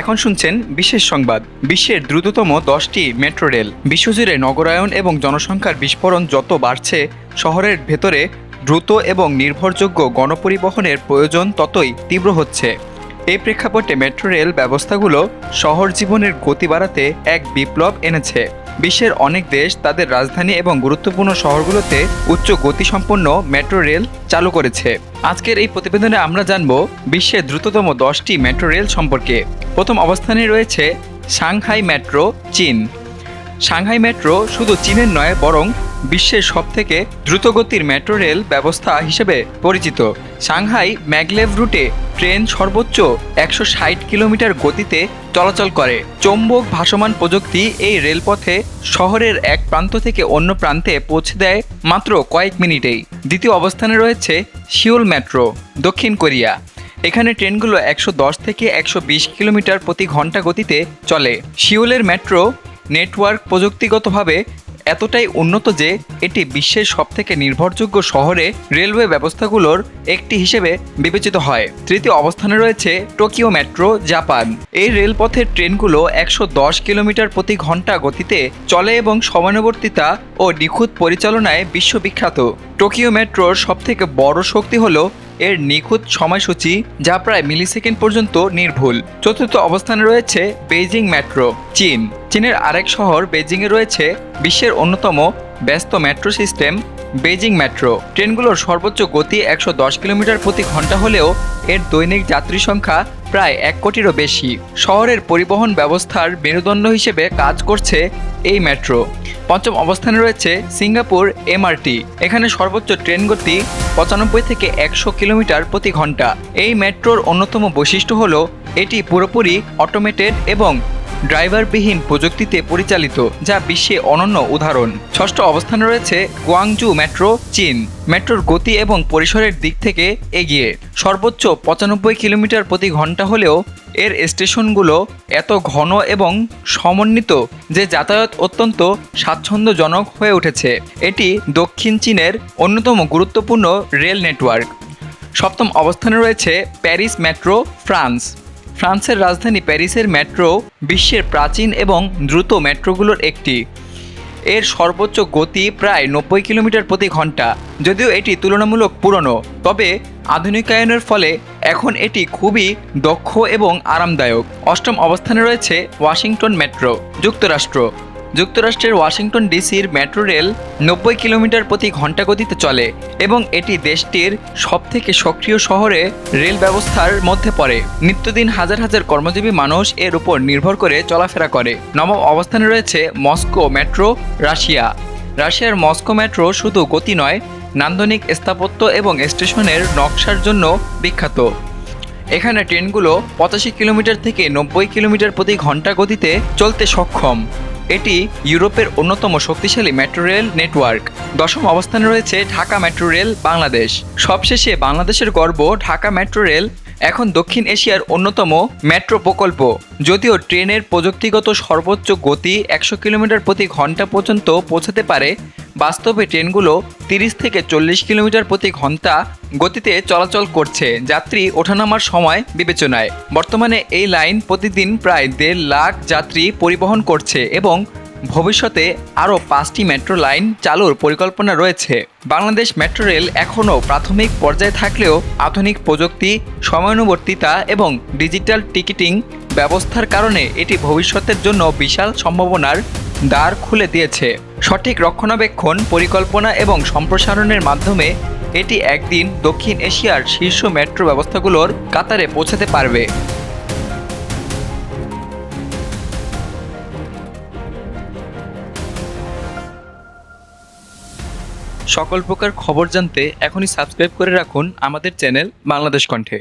এখন শুনছেন বিশেষ সংবাদ। বিশ্বের দ্রুততম দশটি মেট্রো রেল, বিশ্বজুড়ে নগরায়ন এবং জনসংখ্যার বিস্ফোরণ যত বাড়ছে, শহরের ভেতরে দ্রুত এবং নির্ভরযোগ্য গণপরিবহনের প্রয়োজন ততই তীব্র হচ্ছে। এই প্রেক্ষাপটে মেট্রো রেল ব্যবস্থাগুলো শহর জীবনের গতি বাড়াতে এক বিপ্লব এনেছে। বিশ্বের অনেক দেশ তাদের রাজধানী এবং গুরুত্বপূর্ণ শহরগুলোতে উচ্চ গতিসম্পন্ন মেট্রো রেল চালু করেছে। আজকের এই প্রতিবেদনে আমরা জানব বিশ্বের দ্রুততম দশটি মেট্রো রেল সম্পর্কে। প্রথম অবস্থানে রয়েছে সাংহাই মেট্রো, চীন। সাংহাই মেট্রো শুধু চীনের নয়, বরং বিশ্বের সবথেকে দ্রুতগতির মেট্রো রেল ব্যবস্থা হিসেবে পরিচিত। সাংহাই ম্যাগলেভ রুটে ট্রেন সর্বোচ্চ একশো ষাট কিলোমিটার গতিতে চলাচল করে। চৌম্বক ভাসমান প্রযুক্তি এই রেলপথে শহরের এক প্রান্ত থেকে অন্য প্রান্তে পৌঁছে দেয় মাত্র কয়েক মিনিটেই। দ্বিতীয় অবস্থানে রয়েছে সিওল মেট্রো, দক্ষিণ কোরিয়া। এখানে ট্রেনগুলো একশো দশ থেকে একশো বিশ কিলোমিটার প্রতি ঘণ্টা গতিতে চলে। সিওলের মেট্রো নেটওয়ার্ক প্রযুক্তিগতভাবে এতটাই উন্নত যে এটি বিশ্বের সবথেকে নির্ভরযোগ্য শহরে রেলওয়ে ব্যবস্থাগুলোর একটি হিসেবে বিবেচিত হয়। তৃতীয় অবস্থানে রয়েছে টোকিও মেট্রো, জাপান। এই রেলপথের ট্রেনগুলো একশো দশ কিলোমিটার প্রতি ঘণ্টা গতিতে চলে এবং সময়ানুবর্তিতা ও নিখুঁত পরিচালনায় বিশ্ববিখ্যাত। টোকিও মেট্রোর সবথেকে বড় শক্তি হলো এর নিখুঁত সময়সূচি যা প্রায় মিলিসেকেন্ড পর্যন্ত নির্ভুল। চতুর্থ অবস্থানে রয়েছে বেইজিং মেট্রো, চীন। চীনের আরেক শহর বেজিংয়ে রয়েছে বিশ্বের অন্যতম ব্যস্ত মেট্রো সিস্টেম বেজিং মেট্রো। ট্রেনগুলোর সর্বোচ্চ গতি একশো দশ কিলোমিটার প্রতি ঘণ্টা হলেও এর দৈনিক যাত্রী সংখ্যা প্রায় এক কোটিরও বেশি। শহরের পরিবহন ব্যবস্থার মেরুদণ্ড হিসেবে কাজ করছে এই মেট্রো। পঞ্চম অবস্থানে রয়েছে সিঙ্গাপুর এমআরটি। এখানে সর্বোচ্চ ট্রেন গতি পঁচানব্বই থেকে একশো কিলোমিটার প্রতি ঘণ্টা। এই মেট্রোর অন্যতম বৈশিষ্ট্য হলো, এটি পুরোপুরি অটোমেটেড এবং ড্রাইভারবিহীন প্রযুক্তিতে পরিচালিত, যা বিশ্বে অনন্য উদাহরণ। ষষ্ঠ অবস্থানে রয়েছে গুয়াংজু মেট্রো, চীন। মেট্রোর গতি এবং পরিসরের দিক থেকে এগিয়ে। সর্বোচ্চ পঁচানব্বই কিলোমিটার প্রতি ঘণ্টা হলেও এর স্টেশনগুলো এত ঘন এবং সমন্বিত যে যাতায়াত অত্যন্ত স্বাচ্ছন্দ্যজনক হয়ে উঠেছে। এটি দক্ষিণ চীনের অন্যতম গুরুত্বপূর্ণ রেল নেটওয়ার্ক। সপ্তম অবস্থানে রয়েছে প্যারিস মেট্রো, ফ্রান্স। ফ্রান্সের রাজধানী প্যারিসের মেট্রো বিশ্বের প্রাচীন এবং দ্রুত মেট্রোগুলোর একটি। এর সর্বোচ্চ গতি প্রায় নব্বই কিলোমিটার প্রতি ঘণ্টা, যদিও এটি তুলনামূলক পুরনো, তবে আধুনিকায়নের ফলে এখন এটি খুবই দক্ষ এবং আরামদায়ক। অষ্টম অবস্থানে রয়েছে ওয়াশিংটন মেট্রো, যুক্তরাষ্ট্র। যুক্তরাষ্ট্রের ওয়াশিংটন ডিসির মেট্রো রেল নব্বই কিলোমিটার প্রতি ঘণ্টা গতিতে চলে এবং এটি দেশটির সবথেকে সক্রিয় শহরে রেল ব্যবস্থার মধ্যে পড়ে। নিত্যদিন হাজার হাজার কর্মজীবী মানুষ এর উপর নির্ভর করে চলাফেরা করে। নবম অবস্থানে রয়েছে মস্কো মেট্রো, রাশিয়া। রাশিয়ার মস্কো মেট্রো শুধু গতি নয়, নান্দনিক স্থাপত্য এবং স্টেশনের নকশার জন্য বিখ্যাত। এখানে ট্রেনগুলো পঁচাশি কিলোমিটার থেকে নব্বই কিলোমিটার প্রতি ঘণ্টা গতিতে চলতে সক্ষম। এটি ইউরোপের অন্যতম শক্তিশালী মেট্রো রেল নেটওয়ার্ক। দশম অবস্থানে রয়েছে ঢাকা মেট্রো রেল বাংলাদেশ। সবশেষে বাংলাদেশের গর্ব ঢাকা মেট্রো রেল, এখন দক্ষিণ এশিয়ার অন্যতম মেট্রো প্রকল্প। যদিও ট্রেনের প্রযুক্তিগত সর্বোচ্চ গতি একশো কিলোমিটার প্রতি ঘণ্টা পর্যন্ত পৌঁছাতে পারে বাস্তবে ট্রেনগুলো তিরিশ থেকে চল্লিশ কিলোমিটার প্রতি ঘণ্টা গতিতে চলাচল করছে। যাত্রী ওঠানামার সময় বিবেচনায়। বর্তমানে এই লাইন প্রতিদিন প্রায় দেড় লাখ যাত্রী পরিবহন করছে এবং ভবিষ্যতে আরও পাঁচটি মেট্রো লাইন চালুর পরিকল্পনা রয়েছে। বাংলাদেশ মেট্রো রেল এখনও প্রাথমিক পর্যায়ে থাকলেও আধুনিক প্রযুক্তি, সময়ানুবর্তিতা এবং ডিজিটাল টিকিটিং ব্যবস্থার কারণে এটি ভবিষ্যতের জন্য বিশাল সম্ভাবনার দ্বার খুলে দিয়েছে। সঠিক রক্ষণাবেক্ষণ, পরিকল্পনা এবং সম্প্রসারণের মাধ্যমে এটি একদিন দক্ষিণ এশিয়ার শীর্ষ মেট্রো ব্যবস্থাগুলোর কাতারে পৌঁছাতে পারবে। সকল প্রকার খবর জানতে এখনই সাবস্ক্রাইব করে রাখুন আমাদের চ্যানেল বাংলাদেশ কণ্ঠে।